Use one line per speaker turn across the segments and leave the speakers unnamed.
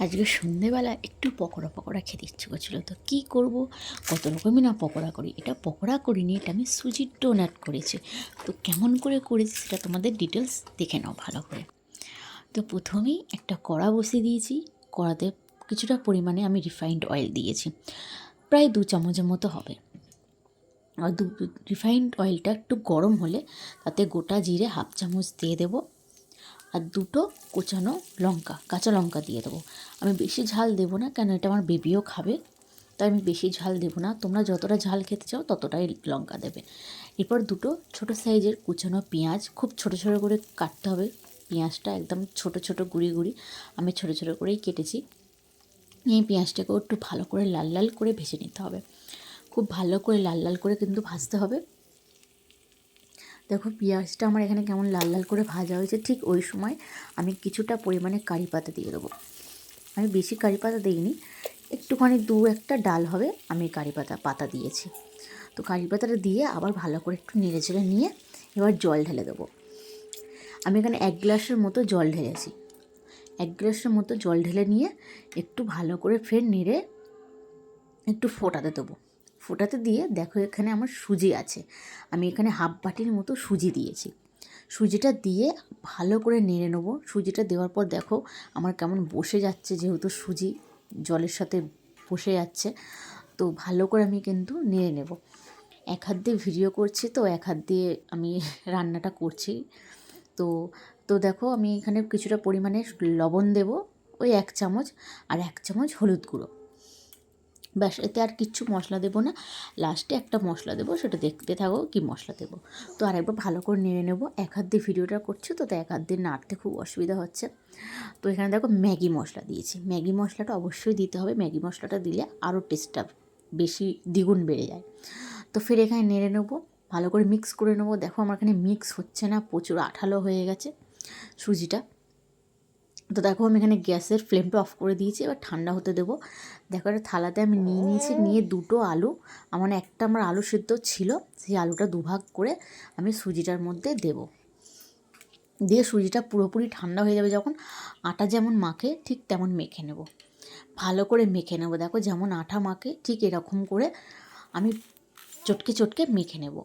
আজকে সন্ধেবেলা একটু পকোড়া পকোড়া খেতে ইচ্ছে করছিল। তো কী করব? কত রকমই না পকোড়া করি। এটা পকোড়া করিনি এটা আমি সুজির ডোনাট করেছি। তো কেমন করে করেছি সেটা তোমাদের ডিটেলস দেখে নাও ভালো করে। তো প্রথমেই একটা কড়া বসিয়ে দিয়েছি। কড়াতে কিছুটা পরিমাণে আমি রিফাইন্ড অয়েল দিয়েছি। প্রায় দু চামচের মতো হবে। আর দু রিফাইন্ড অয়েলটা একটু গরম হলে তাতে গোটা জিরে হাফ চামচ দিয়ে দেবো। আর দুটো কোচানো লঙ্কা, কাঁচা লঙ্কা দিয়ে দেবো। আমি বেশি ঝাল দেবো না, কেন এটা আমার বেবিও খাবে, তাই আমি বেশি ঝাল দেবো না। তোমরা যতটা ঝাল খেতে চাও, ততটাই লঙ্কা দেবে। এরপর দুটো ছোট সাইজের কুচানো পেঁয়াজ, খুব ছোট ছোট করে কাটতে হবে। পেঁয়াজটা একদম ছোট ছোট গুঁড়ি গুঁড়ি আমি ছোট ছোট করেই কেটেছি। এই পেঁয়াজটাকেও একটু ভালো করে লাল লাল করে ভেজে নিতে হবে। খুব ভালো করে লাল লাল করে কিন্তু ভাজতে হবে। দেখো পেঁয়াজটা আমার এখানে কেমন লাল লাল করে ভাজা হয়েছে, ঠিক ওই সময় আমি কিছুটা পরিমাণে কারি পাতা দিয়ে দেবো। আমি বেশি কারি পাতা দিইনি, একটুখানি দু একটা ডাল হবে, আমি কারি পাতা পাতা দিয়েছি। তো কারি পাতাটা দিয়ে আবার ভালো করে একটু নেড়ে চেড়ে নিয়ে এবার জল ঢেলে দেবো। আমি এখানে এক গ্লাসের মতো জল ঢেলেছি। এক গ্লাসের মতো জল ঢেলে নিয়ে একটু ভালো করে ফের নেড়ে একটু ফোটাতে দেবো। ফোটাতে দিয়ে দেখো এখানে আমার সুজি আছে। আমি এখানে হাফ বাটির মতো সুজি দিয়েছি। সুজিটা দিয়ে ভালো করে নেড়ে নেব। সুজিটা দেওয়ার পর দেখো আমার কেমন বসে যাচ্ছে যেহেতু সুজি জলের সাথে বসে যাচ্ছে। তো ভালো করে আমি কিন্তু নেড়ে নেব। এক হাত দিয়ে ভিডিও করছি তো এক হাত দিয়ে আমি রান্নাটা করছি। তো তো দেখো আমি এখানে কিছুটা পরিমাণে লবণ দেব, ওই এক চামচ, আর এক চামচ হলুদ গুঁড়ো। ব্যাস, এতে আর কিচ্ছু মশলা দেবো না। লাস্টে একটা মশলা দেবো, সেটা দেখতে থাকো কি মশলা দেবো। তো আরেকবার ভালো করে নেড়ে নেব। এক হাত দিয়ে ভিডিওটা করছি তো তো এক হাত দিয়ে নাড়তে খুব অসুবিধা হচ্ছে। তো এখানে দেখো ম্যাগি মশলা দিয়েছি। ম্যাগি মশলাটা অবশ্যই দিতে হবে। ম্যাগি মশলাটা দিলে আরও টেস্টটা বেশি দ্বিগুণ বেড়ে যায়। তো ফের এখানে নেড়ে নেব। ভালো করে মিক্স করে নেব। দেখো আমার এখানে মিক্স হচ্ছে না, প্রচুর আঠালো হয়ে গেছে সুজিটা। তো দেখো আমি এখানে গ্যাসের ফ্লেমটা অফ করে দিয়েছি, এবার ঠান্ডা হতে দেবো। দেখো একটা থালাতে আমি নিয়ে নিয়েছি, নিয়ে দুটো আলু। আমার একটা আমার আলু সিদ্ধ ছিল, সেই আলুটা দুভাগ করে আমি সুজিটার মধ্যে দেব। দিয়ে সুজিটা পুরোপুরি ঠান্ডা হয়ে যাবে যখন আটা যেমন মাখে, ঠিক তেমন মেখে নেব। ভালো করে মেখে নেব, দেখো যেমন আটা মাখে, ঠিক এরকম করে আমি চটকে চটকে মেখে নেব।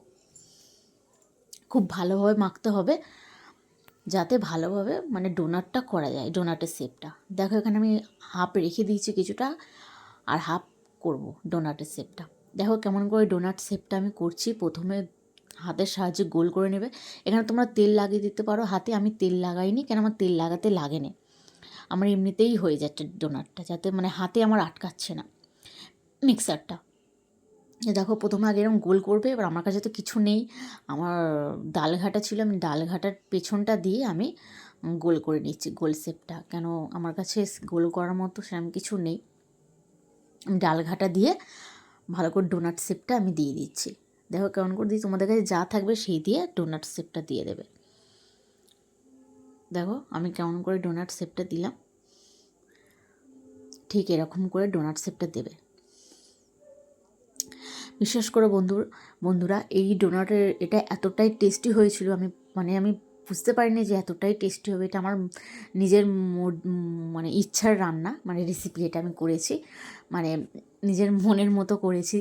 খুব ভালোভাবে মাখতে হবে। যাতে ভালোভাবে মানে ডোনাটটা করা যায় ডোনাটের শেপটা। দেখো, এখানে আমি হাফ রেখে দিয়েছি কিছুটা, আর হাফ করব ডোনাটের শেপটা। দেখো, কেমন করে ডোনাট শেপটা আমি করছি। প্রথমে হাতের সাহায্যে গোল করে নেবে। এখানে তোমরা তেল লাগিয়ে দিতে পারো। হাতে আমি তেল লাগাইনি, কেন আমার তেল লাগাতে লাগে না আমার এমনিতেই হয়ে যাচ্ছে ডোনাটটা যাতে মানে হাতে আমার আটকাচ্ছে না। মিক্সারটা দেখো প্রথমে আগে এরকম গোল করবে, এবার আমার কাছে তো কিছু নেই। আমার ডাল ঘাটা ছিল, আমি ডাল ঘাটার পেছনটা দিয়ে আমি গোল করে নিচ্ছি, গোল শেপটা। কেন আমার কাছে গোল করার মতো সেরকম কিছু নেই। আমি ডাল ঘাটা দিয়ে ভালো করে ডোনাট শেপটা আমি দিয়ে দিচ্ছি। দেখো কেমন করে দিই তোমাদের কাছে যা থাকবে সেই দিয়ে ডোনাট শেপটা দিয়ে দেবে। দেখো আমি কেমন করে ডোনাট শেপটা দিলাম। ঠিক এরকম করে ডোনাট শেপটা দেবে। বিশ্বাস করো বন্ধু বন্ধুরা, এই ডোনাটের এটা এতটাই টেস্টি হয়েছিল, আমি মানে আমি বুঝতে পারিনি যে এতটাই টেস্টি হবে, এটা আমার নিজের মানে ইচ্ছার রান্না মানে রেসিপি এটা আমি করেছি মানে নিজের মনের মতো করেছি,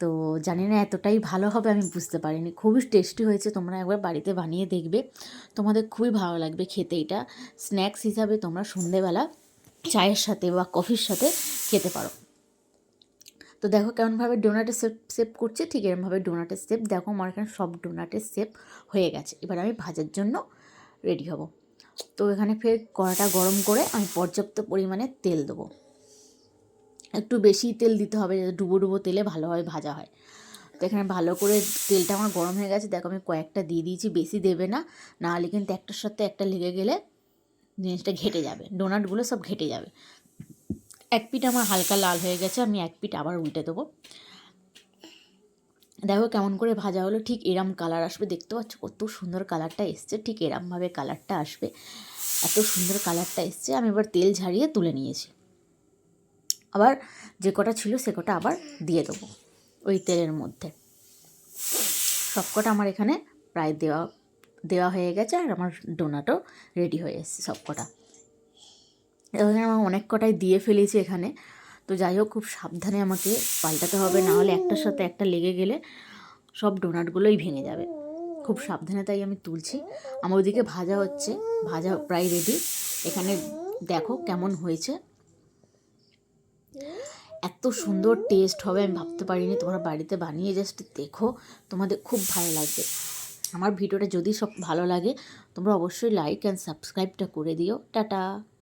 তো জানি না এতটাই ভালো হবে, আমি বুঝতে পারিনি। খুবই টেস্টি হয়েছে, তোমরা একবার বাড়িতে বানিয়ে দেখবে, তোমাদের খুবই ভালো লাগবে খেতে এটা। স্ন্যাক্স হিসাবে তোমরা সন্ধেবেলা চায়ের সাথে বা কফির সাথে খেতে পারো। তো দেখো কেমনভাবে ডোনাটের শেপ শেপ করছে, ঠিক এরমভাবে ডোনাটের শেপ দেখো আমার এখানে সব ডোনাটের শেপ হয়ে গেছে। এবার আমি ভাজার জন্য রেডি হব। তো এখানে ফের কড়াটা গরম করে আমি পর্যাপ্ত পরিমাণে তেল দেবো। একটু বেশি তেল দিতে হবে যাতে ডুবো ডুবো তেলে ভালোভাবে ভাজা হয়। তো এখানে ভালো করে তেলটা আমার গরম হয়ে গেছে, দেখো আমি কয়েকটা দিয়ে দিয়েছি, বেশি দেবে না। নাহলে কিন্তু একটার সাথে একটা লেগে গেলে জিনিসটা ঘেটে যাবে ডোনাটগুলো সব ঘেটে যাবে। এক পিঠ আমার হালকা লাল হয়ে গেছে, আমি এক পিঠ আবার উল্টে দেবো। দেখো কেমন করে ভাজা হলো, ঠিক এরম কালার আসবে, দেখতে পাচ্ছ কত সুন্দর কালারটা এসছে, ঠিক এরমভাবে কালারটা আসবে, এত সুন্দর কালারটা এসছে, আমি এবার তেল ঝাড়িয়ে তুলে নিয়েছি। আবার যে কটা ছিল সে কটা আবার দিয়ে দেবো ওই তেলের মধ্যে। সব কটা আমার এখানে প্রায় দেওয়া দেওয়া হয়ে গেছে, আর আমার ডোনাটও রেডি হয়ে এসছে সব কটা। এখানে আমার অনেক কটাই দিয়ে ফেলেছি এখানে। তো যাই হোক, খুব সাবধানে আমাকে পাল্টাতে হবে, না হলে একটার সাথে একটা লেগে গেলে সব ডোনাটগুলোই ভেঙে যাবে। খুব সাবধানে তাই আমি তুলছি। আমার ওদিকে ভাজা হচ্ছে, ভাজা প্রায় রেডি এখানে দেখো কেমন হয়েছে। এত সুন্দর টেস্ট হবে, আমি ভাবতে পারিনি। তোমরা বাড়িতে বানিয়ে জাস্ট দেখো, তোমাদের খুব ভালো লাগবে। আমার ভিডিওটা যদি সব ভালো লাগে, তোমরা অবশ্যই লাইক অ্যান্ড সাবস্ক্রাইবটা করে দিও। টাটা!